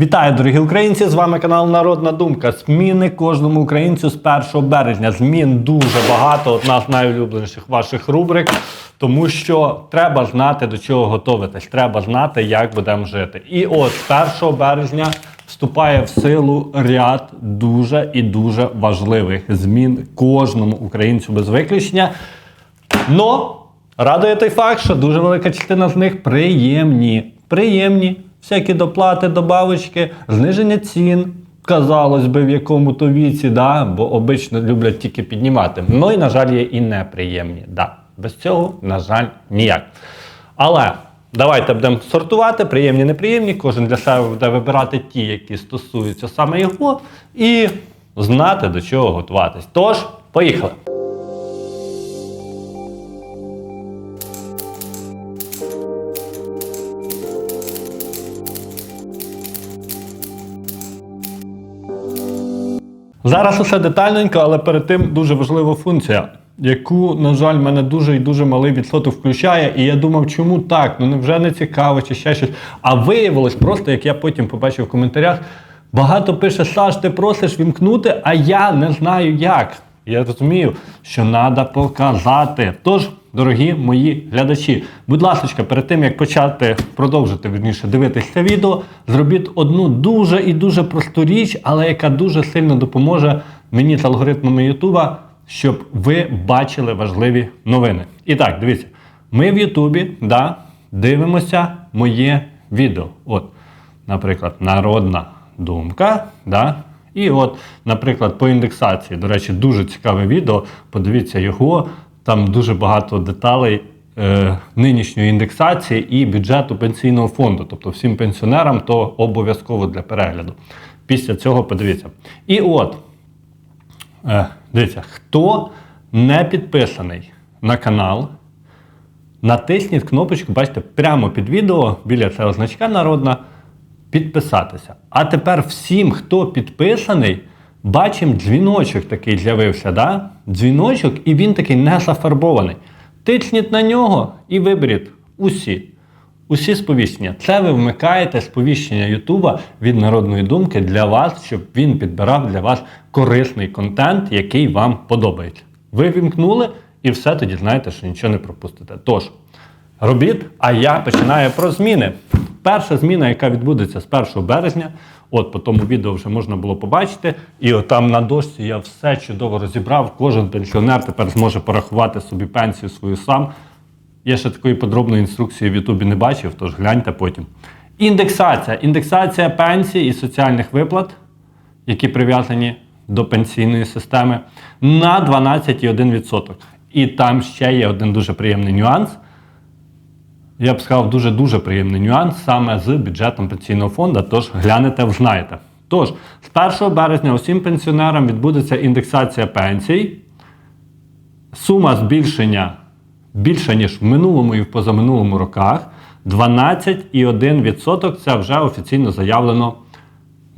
Вітаю, дорогі українці! З вами канал Народна Думка. Зміни кожному українцю з 1 березня. Змін дуже багато. Одна з найулюбленіших ваших рубрик, тому що треба знати до чого готуватись. Треба знати, як будемо жити. І от з 1 березня вступає в силу ряд дуже і дуже важливих змін кожному українцю без виключення. Но радує той факт, що дуже велика частина з них приємні. Приємні. Всякі доплати, добавочки, зниження цін. Казалось би, в якому то віці, да? бо обично люблять тільки піднімати. Ну і, на жаль, є і неприємні. Да. Без цього, на жаль, ніяк. Але давайте будемо сортувати, приємні, неприємні. Кожен для себе буде вибирати ті, які стосуються саме його, і знати до чого готуватись. Тож, поїхали! Зараз усе детальненько, але перед тим дуже важлива функція, яку, на жаль, мене дуже і дуже малий відсоток включає. І я думав, чому так? Ну невже не цікаво чи ще щось. А виявилось просто, як я потім побачив в коментарях, багато пише Саш, ти просиш вімкнути, а я не знаю як. Я розумію, що треба показати. Тож, дорогі мої глядачі, будь ласка, перед тим як почати продовжити вірніше дивитися це відео, зробіть одну дуже і дуже просту річ, але яка дуже сильно допоможе мені з алгоритмами Ютуба, щоб ви бачили важливі новини. І так, дивіться, ми в Ютубі да, дивимося моє відео. От, наприклад, народна думка. Да, і от, наприклад, по індексації, до речі, дуже цікаве відео. Подивіться його. Там дуже багато деталей е, нинішньої індексації і бюджету пенсійного фонду. Тобто всім пенсіонерам то обов'язково для перегляду. Після цього подивіться. І от, е, дивіться, хто не підписаний на канал, натисніть кнопочку, бачите, прямо під відео біля цього значка народна підписатися. А тепер всім, хто підписаний, бачимо дзвіночок такий з'явився. Да? Дзвіночок, і він такий не зафарбований. Тичніть на нього і виберіть усі. Усі сповіщення. Це ви вмикаєте сповіщення Ютуба від народної думки для вас, щоб він підбирав для вас корисний контент, який вам подобається. Ви вімкнули і все тоді знаєте, що нічого не пропустите. Тож, робіть, а я починаю про зміни. Перша зміна, яка відбудеться з 1 березня, от по тому відео вже можна було побачити. І от там на дошці я все чудово розібрав. Кожен пенсіонер тепер зможе порахувати собі пенсію свою сам. Я ще такої подробної інструкції в Ютубі не бачив, тож гляньте потім. Індексація. Індексація пенсій і соціальних виплат, які прив'язані до пенсійної системи, на 12,1%. І там ще є один дуже приємний нюанс. Я б сказав, дуже-дуже приємний нюанс саме з бюджетом пенсійного фонду, тож глянете, знаєте. Тож, з 1 березня усім пенсіонерам відбудеться індексація пенсій. Сума збільшення більша, ніж в минулому і в позаминулому роках. 12,1% це вже офіційно заявлено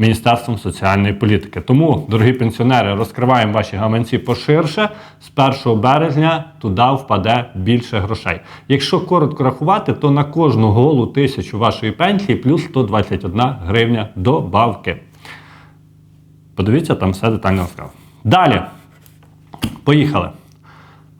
Міністерством соціальної політики. Тому, дорогі пенсіонери, розкриваємо ваші гаманці поширше. З 1 березня туди впаде більше грошей. Якщо коротко рахувати, то на кожну голу тисячу вашої пенсії плюс 121 гривня добавки. Подивіться, там все детально розказав. Далі. Поїхали.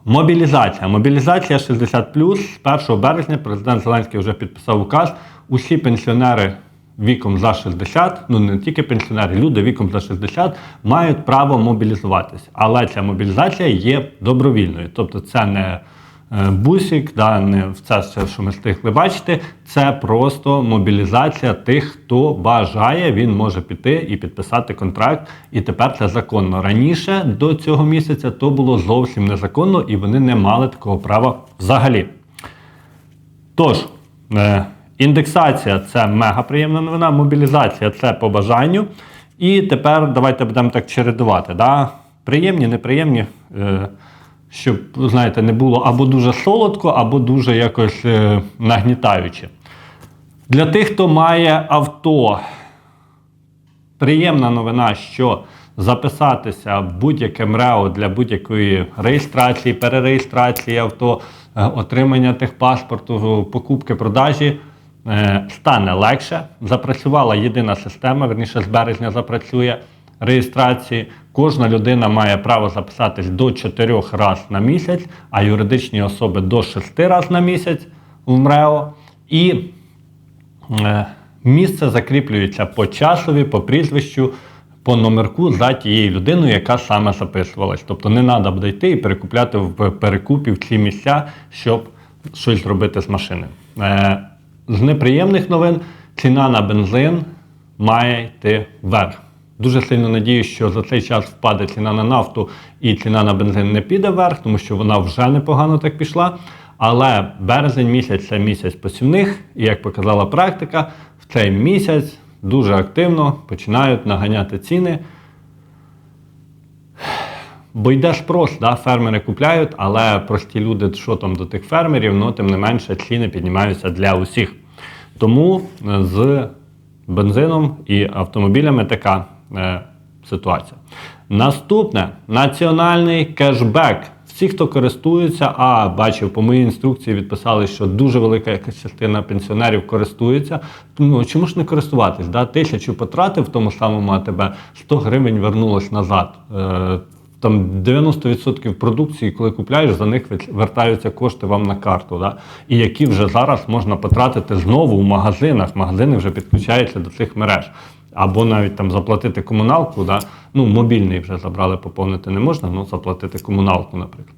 Мобілізація. Мобілізація 60 з 1 березня президент Зеленський вже підписав указ. Усі пенсіонери віком за 60, ну не тільки пенсіонери, люди віком за 60 мають право мобілізуватися. Але ця мобілізація є добровільною. Тобто це не е, бусик, да, не все, що ми встигли бачити. Це просто мобілізація тих, хто бажає, він може піти і підписати контракт. І тепер це законно. Раніше до цього місяця то було зовсім незаконно, і вони не мали такого права взагалі. Тож, е, індексація це мега приємна новина, мобілізація це по бажанню. І тепер давайте будемо так чередувати. Да? Приємні, неприємні, е, щоб, знаєте, не було або дуже солодко, або дуже якось е, нагнітаюче. Для тих, хто має авто, приємна новина, що записатися в будь-яке МРЕО для будь-якої реєстрації, перереєстрації авто, е, отримання техпаспорту, покупки, продажі стане легше. Запрацювала єдина система, верніше з березня запрацює реєстрації. Кожна людина має право записатись до 4 разів на місяць, а юридичні особи до 6 разів на місяць в МРЕО. І е, місце закріплюється по часові, по прізвищу, по номерку за тією людиною, яка саме записувалась. Тобто не треба буде йти і перекупляти в перекупі в ці місця, щоб щось зробити з машини. Е, з неприємних новин ціна на бензин має йти вверх. Дуже сильно надію, що за цей час впаде ціна на нафту і ціна на бензин не піде вверх, тому що вона вже непогано так пішла. Але березень місяць це місяць посівних, і як показала практика, в цей місяць дуже активно починають наганяти ціни. Бо йде спрос, да, фермери купляють, але прості люди, що там до тих фермерів, ну тим не менше ціни піднімаються для усіх. Тому е, з бензином і автомобілями така е, ситуація. Наступне національний кешбек. Всі, хто користується, а бачив по моїй інструкції, відписали, що дуже велика частина пенсіонерів користується. Ну чому ж не користуватись? Да? Тисячу потратив в тому самому АТБ, 100 гривень вернулось назад. Там 90% продукції, коли купляєш, за них вертаються кошти вам на карту. Да? І які вже зараз можна потратити знову в магазинах. Магазини вже підключаються до цих мереж. Або навіть там заплатити комуналку, да? ну мобільний вже забрали, поповнити не можна, ну заплатити комуналку, наприклад.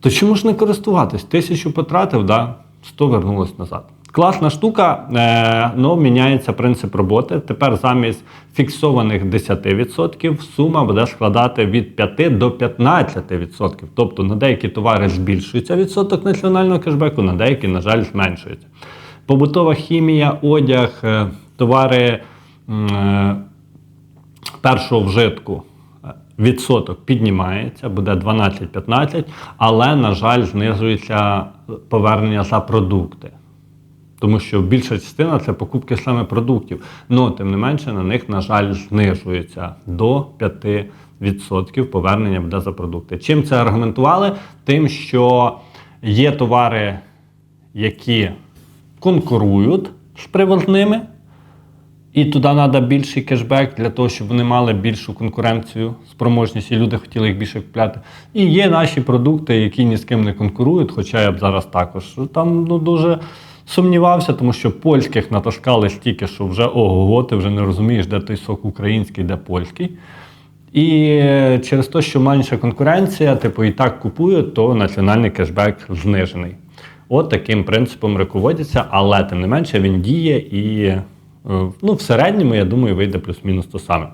То чому ж не користуватись? Тисячу потратив, да? 100 вернулось назад. Класна штука, е, ну, міняється принцип роботи. Тепер замість фіксованих 10% сума буде складати від 5 до 15%. Тобто на деякі товари збільшується відсоток національного кешбеку, на деякі, на жаль, зменшується. Побутова хімія, одяг, е, товари е, першого вжитку відсоток піднімається, буде 12-15, але, на жаль, знижується повернення за продукти. Тому що більша частина це покупки саме продуктів. Ну, тим не менше, на них, на жаль, знижується до 5% повернення буде за продукти. Чим це аргументували? Тим, що є товари, які конкурують з привозними, і туди треба більший кешбек для того, щоб вони мали більшу конкуренцію, спроможність, і люди хотіли їх більше купляти. І є наші продукти, які ні з ким не конкурують, хоча я б зараз також там ну, дуже сумнівався, тому що польських натаскали стільки, що вже ого, ти вже не розумієш, де той сок український, де польський. І через те, що менша конкуренція, типу, і так купують, то національний кешбек знижений. От таким принципом руководяться, але тим не менше він діє і е, ну, в середньому, я думаю, вийде плюс-мінус то саме.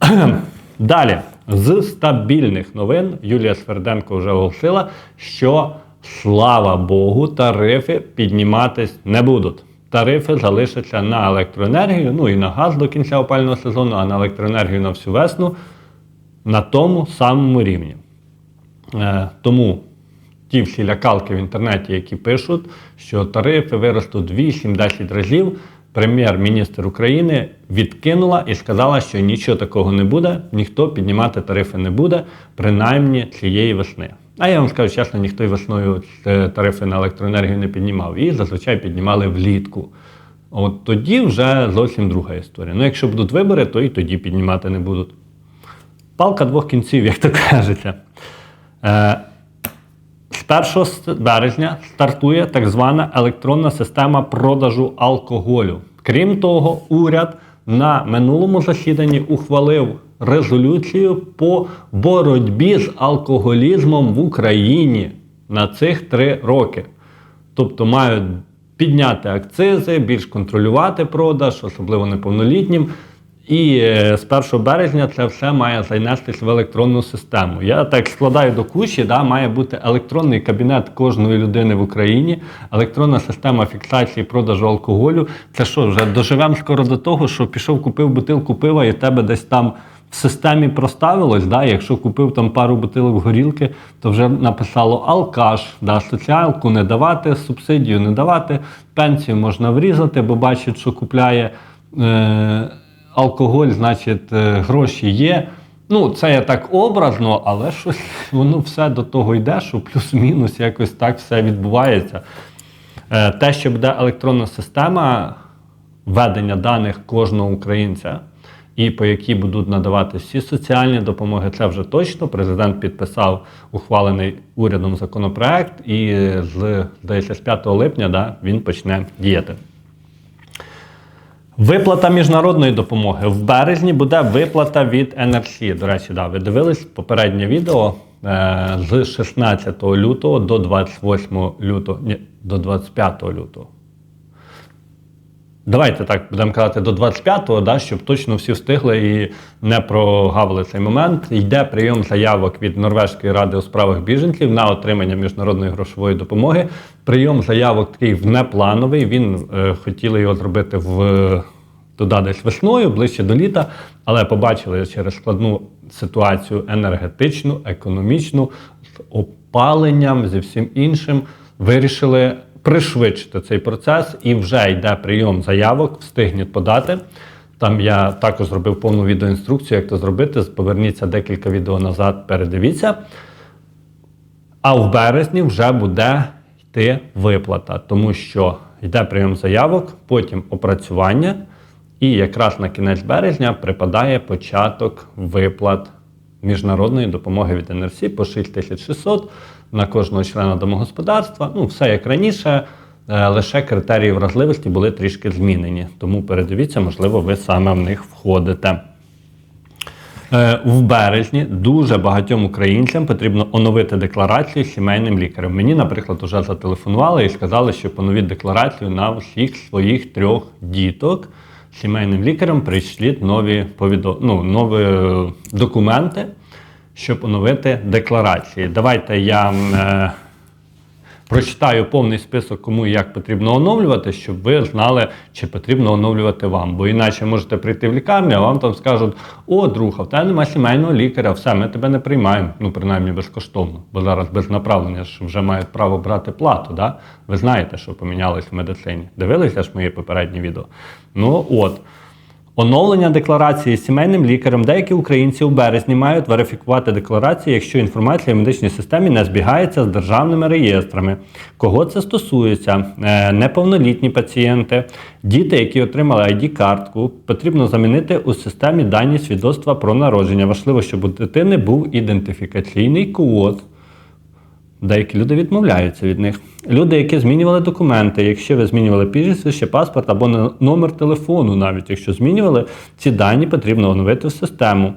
Далі, з стабільних новин Юлія Сверденко вже оголосила, що слава Богу, тарифи підніматись не будуть. Тарифи залишаться на електроенергію, ну і на газ до кінця опального сезону, а на електроенергію на всю весну на тому самому рівні. Е, тому ті всі лякалки в інтернеті, які пишуть, що тарифи виростуть 8-10 разів, прем'єр-міністр України відкинула і сказала, що нічого такого не буде, ніхто піднімати тарифи не буде, принаймні цієї весни. А я вам скажу чесно, ніхто й весною тарифи на електроенергію не піднімав. І зазвичай піднімали влітку. От тоді вже зовсім друга історія. Ну, якщо будуть вибори, то і тоді піднімати не будуть. Палка двох кінців, як то кажеться. Е, з 1 березня стартує так звана електронна система продажу алкоголю. Крім того, уряд на минулому засіданні ухвалив резолюцію по боротьбі з алкоголізмом в Україні на цих три роки. Тобто мають підняти акцизи, більш контролювати продаж, особливо неповнолітнім. І е, з 1 березня це все має занестись в електронну систему. Я так складаю до кучі, да, має бути електронний кабінет кожної людини в Україні, електронна система фіксації продажу алкоголю. Це що, вже доживемо скоро до того, що пішов, купив бутилку пива і тебе десь там в системі проставилось. Да? Якщо купив там пару бутилок горілки, то вже написало алкаш, да, соціалку не давати, субсидію не давати, пенсію можна врізати, бо бачить, що купляє. Е- алкоголь, значить, е, гроші є. Ну, це я так образно, але щось воно все до того йде, що плюс-мінус якось так все відбувається. Е, Те, що буде електронна система ведення даних кожного українця, і по якій будуть надавати всі соціальні допомоги, це вже точно. Президент підписав ухвалений урядом законопроект, і з здається, з 5 липня да, він почне діяти. Виплата міжнародної допомоги. В березні буде виплата від NRC. До речі, да, ви дивились попереднє відео е, з 16 лютого до 28 лютого, ні, до 25 лютого. Давайте так будемо казати до 25-го, да, щоб точно всі встигли і не прогавили цей момент. Йде прийом заявок від Норвезької ради у справах біженців на отримання міжнародної грошової допомоги. Прийом заявок такий внеплановий. Він е, хотіли його зробити в туди десь весною, ближче до літа, але побачили через складну ситуацію енергетичну, економічну, з опаленням, зі всім іншим, вирішили пришвидшити цей процес і вже йде прийом заявок, встигніть подати. Там я також зробив повну відеоінструкцію, як це зробити. Поверніться декілька відео назад, передивіться. А в березні вже буде йти виплата, тому що йде прийом заявок, потім опрацювання, і якраз на кінець березня припадає початок виплат міжнародної допомоги від НРСі по 6600 на кожного члена домогосподарства. Ну, все як раніше, е, лише критерії вразливості були трішки змінені. Тому передивіться, можливо, ви саме в них входите. Е, В березні дуже багатьом українцям потрібно оновити декларацію з сімейним лікарем. Мені, наприклад, вже зателефонували і сказали, що поновіть декларацію на всіх своїх трьох діток. Сімейним лікарем прийшліть нові повідо... ну, нові е, документи, щоб оновити декларації. Давайте я е, прочитаю повний список, кому і як потрібно оновлювати, щоб ви знали, чи потрібно оновлювати вам. Бо іначе можете прийти в лікарню, а вам там скажуть: о, друг, а в тебе немає сімейного лікаря, все, ми тебе не приймаємо, ну принаймні безкоштовно. Бо зараз без направлення ж вже мають право брати плату. Да? Ви знаєте, що помінялось в медицині. Дивилися ж мої попередні відео? Ну от. Оновлення декларації з сімейним лікарем. Деякі українці у березні мають верифікувати декларації, якщо інформація в медичній системі не збігається з державними реєстрами. Кого це стосується? Е, Неповнолітні пацієнти, діти, які отримали ID-картку, потрібно замінити у системі дані свідоцтва про народження. Важливо, щоб у дитини був ідентифікаційний код. Деякі люди відмовляються від них. Люди, які змінювали документи, якщо ви змінювали прізвище, паспорт або номер телефону, навіть якщо змінювали, ці дані потрібно оновити в систему.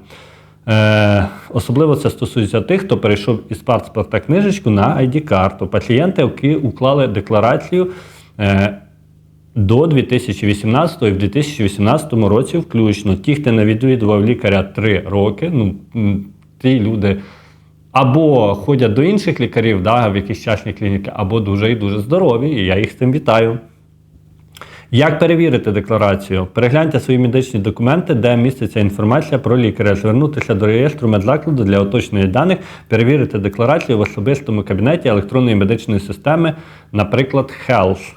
Е, особливо це стосується тих, хто перейшов із паспорта книжечку на ID-карту. Пацієнти, які уклали декларацію е, до 2018 і в 2018 році включно. Ті, хто не відвідував лікаря 3 роки, ну ті люди або ходять до інших лікарів, да, в якісь частні клініки, або дуже і дуже здорові, і я їх з цим вітаю. Як перевірити декларацію? Перегляньте свої медичні документи, де міститься інформація про лікаря, звернутися до реєстру медзакладу для уточнення даних, перевірити декларацію в особистому кабінеті електронної медичної системи, наприклад, Health.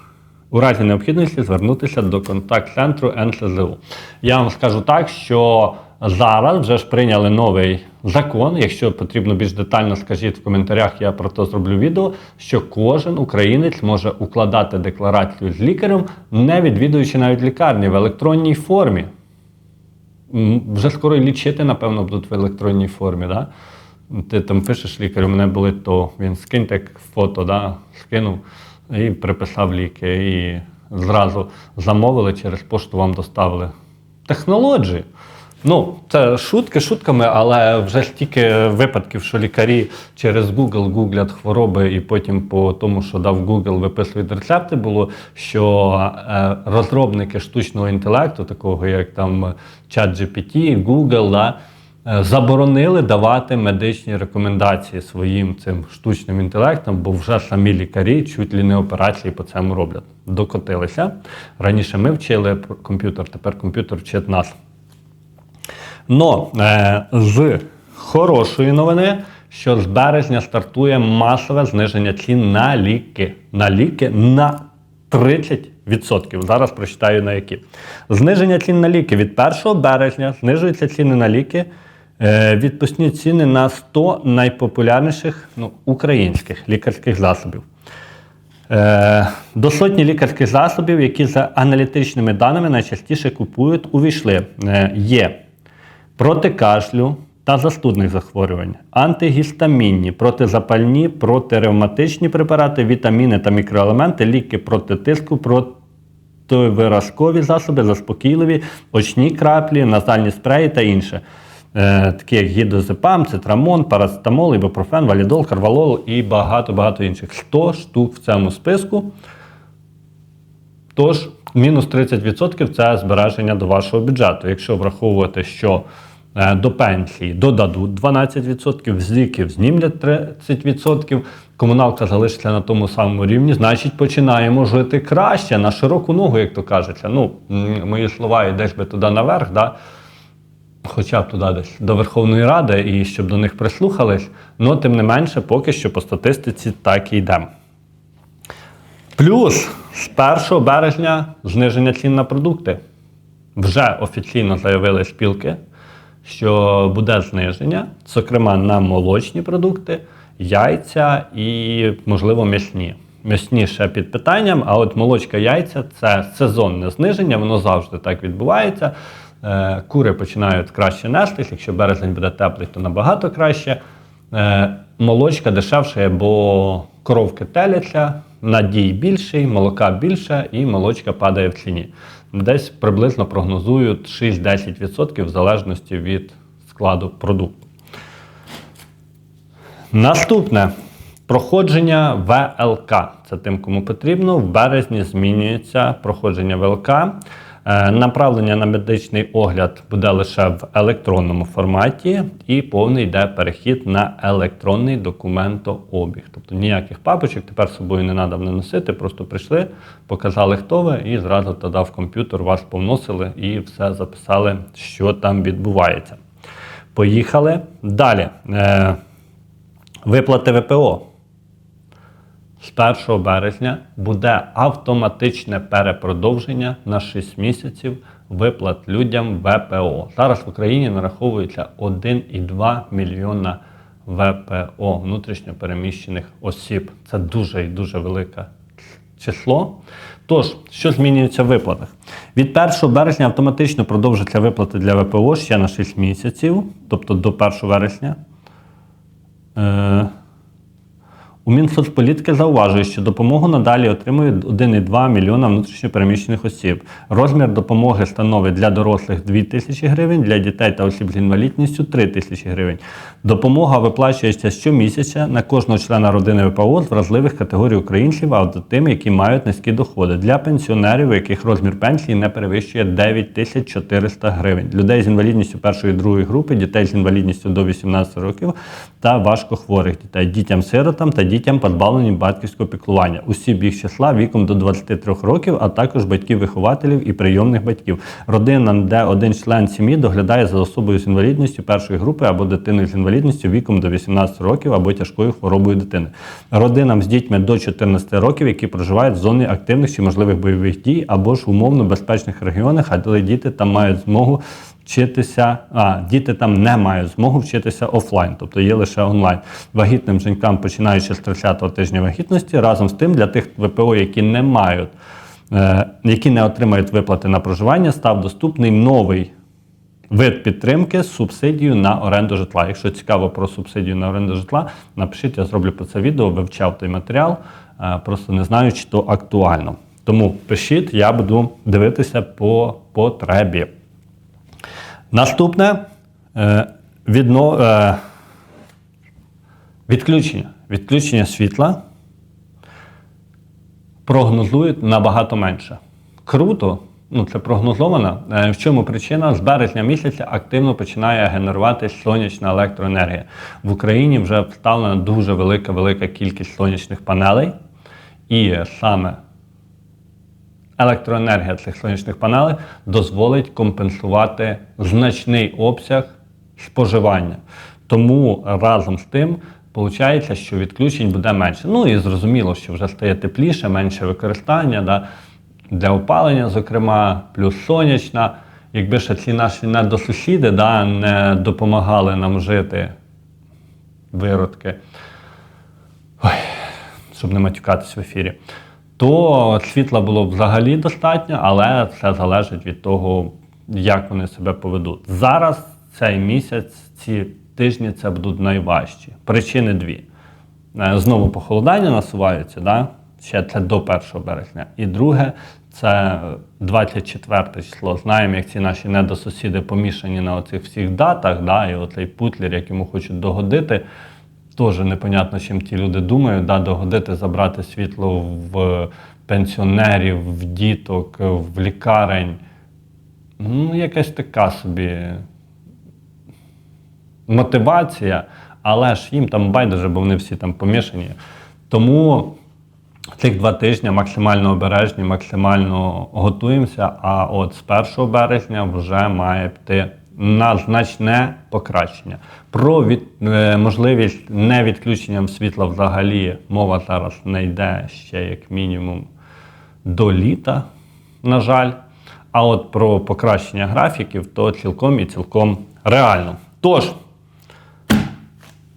У разі необхідності звернутися до контакт-центру НСЗУ. Я вам скажу так, що зараз вже ж прийняли новий закон. Якщо потрібно більш детально, скажіть в коментарях, я про то зроблю відео, що кожен українець може укладати декларацію з лікарем, не відвідуючи навіть лікарні в електронній формі. Вже скоро і лічити, напевно, будуть в електронній формі. Да? Ти там пишеш лікарю, мене болить то. Він скинь так фото, да? скинув і приписав ліки. І зразу замовили, через пошту вам доставили. Технології. Ну, це шутки шутками, але вже стільки випадків, що лікарі через Google гуглять хвороби і потім по тому, що дав Google, виписують рецепти, було, що е, розробники штучного інтелекту, такого як там ChatGPT, Google, да, е, заборонили давати медичні рекомендації своїм цим штучним інтелектам, бо вже самі лікарі чуть ли не операції по цьому роблять. Докотилися. Раніше ми вчили комп'ютер, тепер комп'ютер вчить нас. Но е, з хорошої новини, що з березня стартує масове зниження цін на ліки. На ліки на 30%. Зараз прочитаю на які. Зниження цін на ліки від 1 березня знижуються ціни на ліки. Е, відпускні ціни на 100 найпопулярніших ну, українських лікарських засобів. Е, до сотні лікарських засобів, які за аналітичними даними найчастіше купують, увійшли. Е, є проти кашлю та застудних захворювань, антигістамінні, протизапальні, протиревматичні препарати, вітаміни та мікроелементи, ліки проти тиску, противиразкові засоби, заспокійливі, очні краплі, назальні спреї та інше. Е, такі як гідозепам, цитрамон, парацетамол, ібупрофен, валідол, карвалол і багато-багато інших. 100 штук в цьому списку. Тож, мінус 30% це збереження до вашого бюджету. Якщо враховувати, що до пенсії додадуть 12%, з ліків знімлять 30%, комуналка залишиться на тому самому рівні, значить починаємо жити краще на широку ногу, як то кажеться. Ну, мої слова і би туди наверх, да? хоча б туди десь до Верховної Ради, і щоб до них прислухались, але тим не менше, поки що по статистиці так і йдемо. Плюс з 1 березня зниження цін на продукти. Вже офіційно заявили спілки, що буде зниження, зокрема на молочні продукти, яйця і, можливо, м'ясні. М'ясні ще під питанням, а от молочка яйця це сезонне зниження, воно завжди так відбувається. Е, Кури починають краще нестись, якщо березень буде теплий, то набагато краще. Е, Молочка дешевше, бо коровки теляться, надій більший, молока більше і молочка падає в ціні. Десь приблизно прогнозують 6-10% в залежності від складу продукту. Наступне проходження ВЛК. Це тим, кому потрібно. В березні змінюється проходження ВЛК. Е, Направлення на медичний огляд буде лише в електронному форматі, і повний йде перехід на електронний документообіг. Тобто ніяких папочок тепер з собою не треба не носити, просто прийшли, показали, хто ви, і зразу тоді в комп'ютер вас повносили і все записали, що там відбувається. Поїхали далі. Е, Виплати ВПО. З 1 березня буде автоматичне перепродовження на 6 місяців виплат людям ВПО. Зараз в Україні нараховується 1,2 мільйона ВПО внутрішньо переміщених осіб. Це дуже і дуже велике число. Тож, що змінюється в виплатах? Від 1 березня автоматично продовжаться виплати для ВПО ще на 6 місяців, тобто до 1 вересня. У Мінсоцполітики зауважує, що допомогу надалі отримують 1,2 мільйона внутрішньопереміщених осіб. Розмір допомоги становить для дорослих 2 тисячі гривень, для дітей та осіб з інвалідністю 3 тисячі гривень. Допомога виплачується щомісяця на кожного члена родини ВПО з вразливих категорій українців, а от тим, які мають низькі доходи. Для пенсіонерів, у яких розмір пенсії не перевищує 9 тисяч 400 гривень. Людей з інвалідністю першої і другої групи, дітей з інвалідністю до 18 років та важкохворих дітей, дітям-сиротам та дітям, позбавленим батьківського піклування. Усі їх числа віком до 23 років, а також батьків-вихователів і прийомних батьків. Родина, де один член сім'ї доглядає за особою з інвалідністю першої групи або дитиною з інвалідністю віком до 18 років або тяжкою хворобою дитини. Родинам з дітьми до 14 років, які проживають в зоні активних чи можливих бойових дій, або ж умовно безпечних регіонах, але діти там мають змогу вчитися, а діти там не мають змогу вчитися офлайн, тобто є лише онлайн. Вагітним жінкам, починаючи з 30-го тижня вагітності, разом з тим для тих ВПО, які не мають, е, які не отримають виплати на проживання, став доступний новий. Вид підтримки з субсидією на оренду житла. Якщо цікаво про субсидію на оренду житла, напишіть, я зроблю про це відео, вивчав той матеріал, е, просто не знаю, чи то актуально. Тому пишіть, я буду дивитися по потребі. Наступне е, відно, е, відключення. Відключення світла прогнозують набагато менше. Круто, ну це прогнозовано. Е, В чому причина? З березня місяця активно починає генеруватися сонячна електроенергія. В Україні вже вставлена дуже велика велика кількість сонячних панелей, і саме електроенергія цих сонячних панелей дозволить компенсувати значний обсяг споживання. Тому разом з тим виходить, що відключень буде менше. Ну і зрозуміло, що вже стає тепліше, менше використання да, для опалення, зокрема, плюс сонячна. Якби ще ці наші недосусіди да, не допомагали нам жити виродки. Ой, щоб не матюкатись в ефірі, то світла було б взагалі достатньо, але це залежить від того, як вони себе поведуть. Зараз цей місяць, ці тижні це будуть найважчі. Причини дві. Е, Знову похолодання насуваються, да? ще це до 1 березня. І друге, це 24 число. Знаємо, як ці наші недосусіди помішані на оцих всіх датах, да? і оцей путлер, як йому хочуть догодити. Теж непонятно, чим ті люди думають, да, догодити, забрати світло в пенсіонерів, в діток, в лікарень. Ну, якась така собі мотивація, але ж їм там байдуже, бо вони всі там помішані. Тому цих два тижні максимально обережні, максимально готуємося. А от з 1 березня вже має піти на значне покращення. Про від, е, можливість не відключенням світла взагалі мова зараз не йде ще як мінімум до літа, на жаль. А от про покращення графіків то цілком і цілком реально. Тож,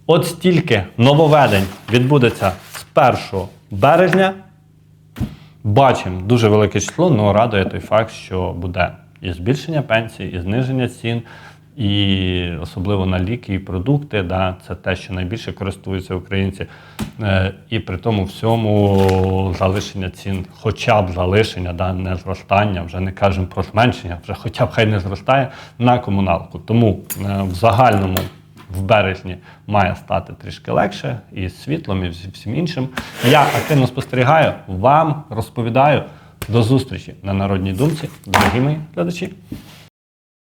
от стільки нововведень відбудеться з 1 березня. Бачимо дуже велике число, але радує той факт, що буде і збільшення пенсій, і зниження цін, і особливо на ліки і продукти. Да, це те, що найбільше користуються українці. Е, і при тому всьому залишення цін, хоча б залишення, да, не зростання, вже не кажемо про зменшення, вже хоча б хай не зростає на комуналку. Тому е, в загальному в березні має стати трішки легше і світлом, і всім іншим. Я активно спостерігаю, вам розповідаю. До зустрічі на народній думці, дорогі мої глядачі.